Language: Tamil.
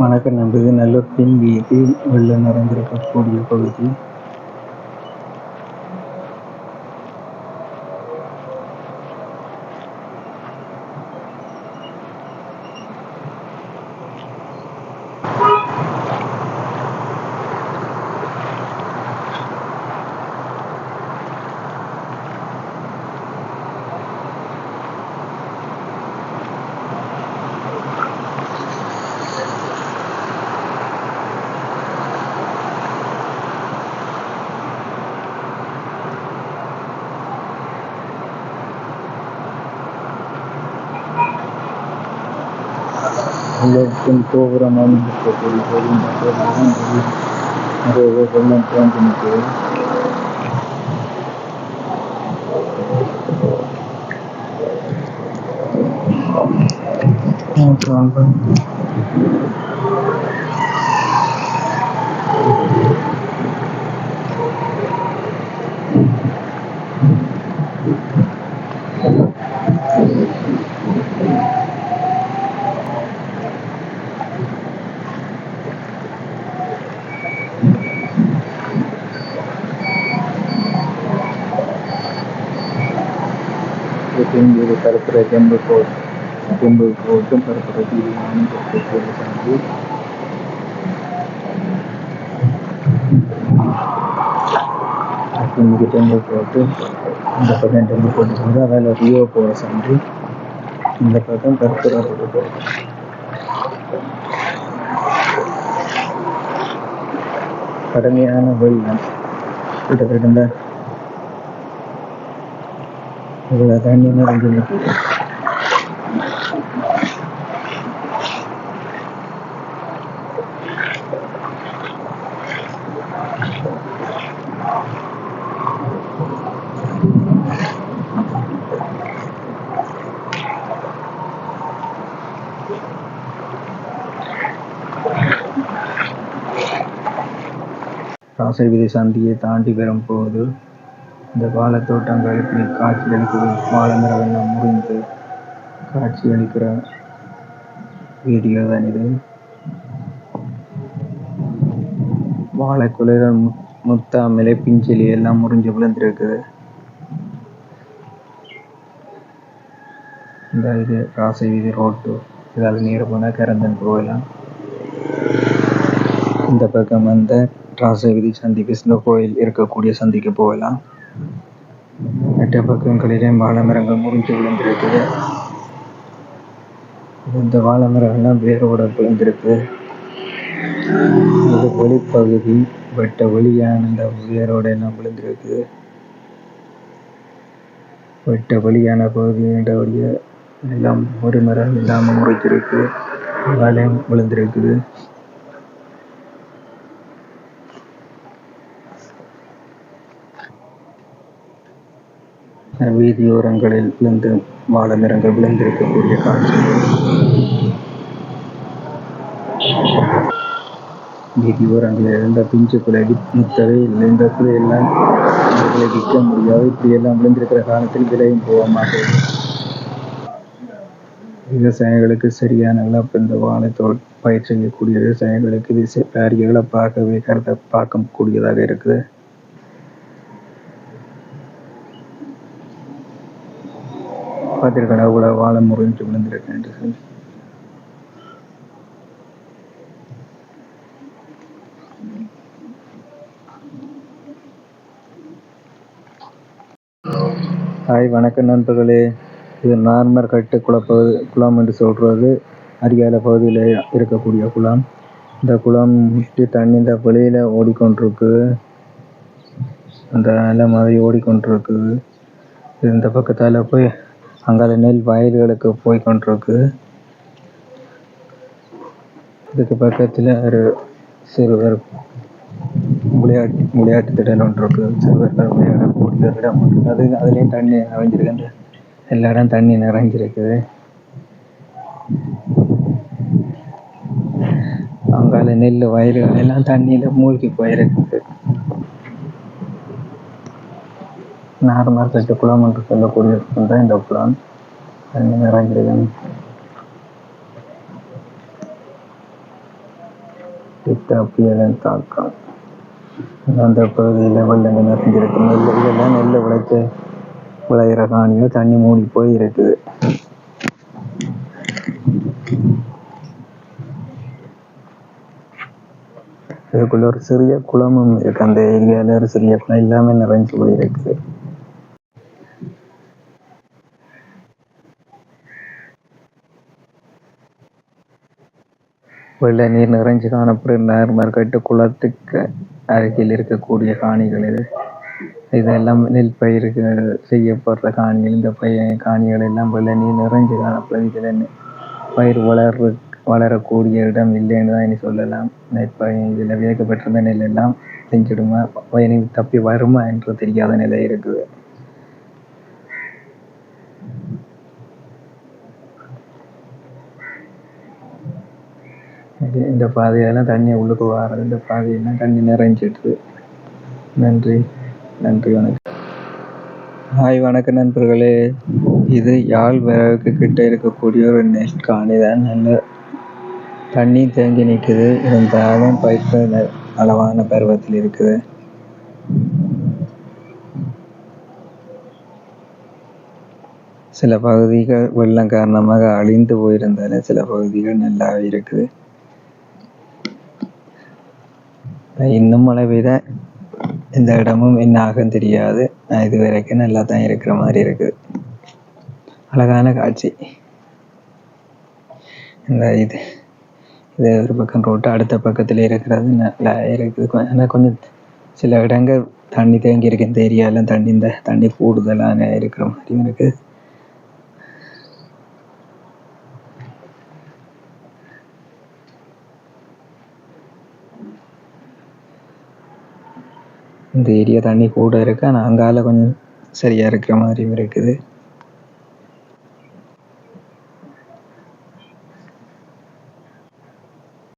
வணக்கம் நண்பர்களே. நல்ல பின் வீதி வெள்ளம் நிறைந்திருக்கக்கூடிய பகுதி. Lovkontovramanindra Guru Guru Madhavaram Guru Hare Vajalan Pranjamate Thank you. இது கடற்கரை தெம்பு போ தெம்பு போட்டும் கடற்கரை தீவு அமைந்திருக்கக்கூடிய சந்தி இங்கே தெம்பு போட்டு இந்த பக்கம் தெம்பு போட்டு வந்து அதில் ரியோ போகிற சந்தி இந்த பக்கம் கடற்கரை போட்டு கடுமையான வெள்ளம் கிட்டத்தட்ட இவ்வளோ தண்ணி நிறைஞ்சு விதை சந்தியை தாண்டி வரும்போது இந்த வாழைத்தோட்டங்கள் காட்சி அளிக்குது வாழை மரமெல்லாம் முறிந்து காட்சி அளிக்கிற வீடியோ தான் இது. வாழை குலைகள் பிஞ்சலி எல்லாம் முறிஞ்சு விழுந்திருக்கு இந்த இது ராசை வீதி ரோட்டு இதால் நீர் போனால் கரந்தன் கோயிலாம் இந்த பக்கம் வந்த ராசை வீதி சந்தி விஷ்ணு கோயில் இருக்கக்கூடிய சந்திக்கு போகலாம். மற்ற பக்கங்களிலே வாழை மரங்கள் முறிஞ்சு விழுந்திருக்கு இந்த வாழை மரங்கள்லாம் வேரோட விழுந்திருக்கு இது வெளிப்பகுதி வெட்ட வழியான இந்த வேரோட எல்லாம் விழுந்திருக்கு வெட்ட வழியான பகுதி எல்லாம் ஒரு மரம் இல்லாமல் முறைச்சிருக்கு வாழையும் விழுந்திருக்குது. வீதியோரங்களில் விழுந்து வாழை மரங்கள் விழுந்திருக்கக்கூடிய காட்சி. வீதியோரங்களில் இருந்த பிஞ்சு குலை முத்தவே இல்லை. இந்த குலையெல்லாம் அவர்களை விற்க முடியாது. இப்படி எல்லாம் விழுந்திருக்கிற காலத்தில் விலையும் போக மாட்டேங்குது விவசாயிகளுக்கு சரியான இழப்பு. இந்த வாழைத்தோல் பயிர் செய்யக்கூடிய விவசாயிகளுக்கு இது பாரிய பார்க்கவே கருத்தை பார்க்கக்கூடியதாக இருக்குது. பார்த்திருக்கடா கூட வாழை முறிஞ்சு விழுந்திருக்கேன் என்று சொல்லி. ஹாய் வணக்கம் நண்பர்களே. இது நார்மர் கட்டு குளப்பகுதி குளம் என்று சொல்கிறது அரியால பகுதியில் இருக்கக்கூடிய குளம். இந்த குளம் முட்டி தண்ணி இந்த வெளியில் ஓடிக்கொண்டிருக்கு. அந்த அலை மாதிரி ஓடிக்கொண்டிருக்கு. இந்த பக்கத்தால் போய் அங்கால நெல் வயல்களுக்கு போய் கொண்டிருக்கு. இதுக்கு பக்கத்தில் ஒரு சிறுவர் விளையாட்டு விளையாட்டு திடல் ஒன்று இருக்கு சிறுவர்கள் விளையாடக்கூடிய இடம் ஒன்று. அது அதுலேயும் தண்ணி நிறைஞ்சிருக்கு எல்லா இடம் தண்ணி நிறைஞ்சிருக்குது. அங்கால நெல் வயல்கள் எல்லாம் தண்ணியில் மூழ்கி போயிருக்குது. நார்மல் கட்டு குளம் என்று தான் இந்த குளம் தண்ணி நிறைஞ்சிருக்கு புயலின் தாக்கம் அந்த பகுதியில் வெள்ளம் நிறைஞ்சிருக்கு நெல் இதெல்லாம் நெல் விளைச்ச விளையிற காணிகள் தண்ணி மூடி போய் இருக்குது. இதுக்குள்ள ஒரு சிறிய குளமும் இருக்கு. அந்த ஏரியால ஒரு சிறிய குளம் எல்லாமே நிறைஞ்சு போயிருக்கு. வெள்ள நீர் நிறைஞ்சு காணப்படும். நார்மர்கட்டு குளத்துக்கு அருகில் இருக்கக்கூடிய காணிகள் இது. இதெல்லாம் நெல் பயிருக்கு செய்யப்படுற காணிகள். இந்த பயிர் காணிகள் எல்லாம் வெள்ள நீர் நிறைஞ்சு காணப்படுது இதில் பயிர் வளர்வு வளரக்கூடிய இடம் இல்லைன்னு தான் இனி சொல்லலாம். நெற்பயிர் இதில் விதைக்கப்பட்டிருந்த நெல் எல்லாம் செஞ்சிடுமா? பயணி தப்பி வருமா என்று தெரியாத நிலை இருக்குது. இந்த பாதையெல்லாம் தண்ணி உள்ளுக்கு வர்றது இந்த பாதையெல்லாம் தண்ணி நிறைஞ்சிடுது. நன்றி. நன்றி வணக்கம். ஹாய் வணக்கம் நண்பர்களே. இது யாழ் விறகுக்கு கிட்ட இருக்கக்கூடிய ஒரு நெல் காணி தான். நல்ல தண்ணி தேங்கி நிற்குது இருந்தாலும் பயிர்கள் அளவான பருவத்தில் இருக்குது. சில பகுதிகள் வெள்ளம் காரணமாக அழிந்து போயிருந்தாலும் சில பகுதிகள் நல்லாவே இருக்குது. இன்னும் மழை பெய்த இந்த இடமும் என்ன ஆகும் தெரியாது. இது வரைக்கும் நல்லா தான் இருக்கிற மாதிரி இருக்குது அழகான காட்சி. இந்த இது இது ஒரு பக்கம் ரோட்டு அடுத்த பக்கத்தில் இருக்கிறது நல்லா இருக்குது. ஆனால் கொஞ்சம் சில இடங்கள் தண்ணி தேங்கி இருக்கு இந்த ஏரியாலாம் தண்ணி இந்த தண்ணி கூடுதலான இருக்கிற மாதிரியும் இருக்குது இந்த ஏரியா தண்ணி கூட இருக்கு. ஆனால் அங்கால கொஞ்சம் சரியா இருக்கிற மாதிரியும் இருக்குது.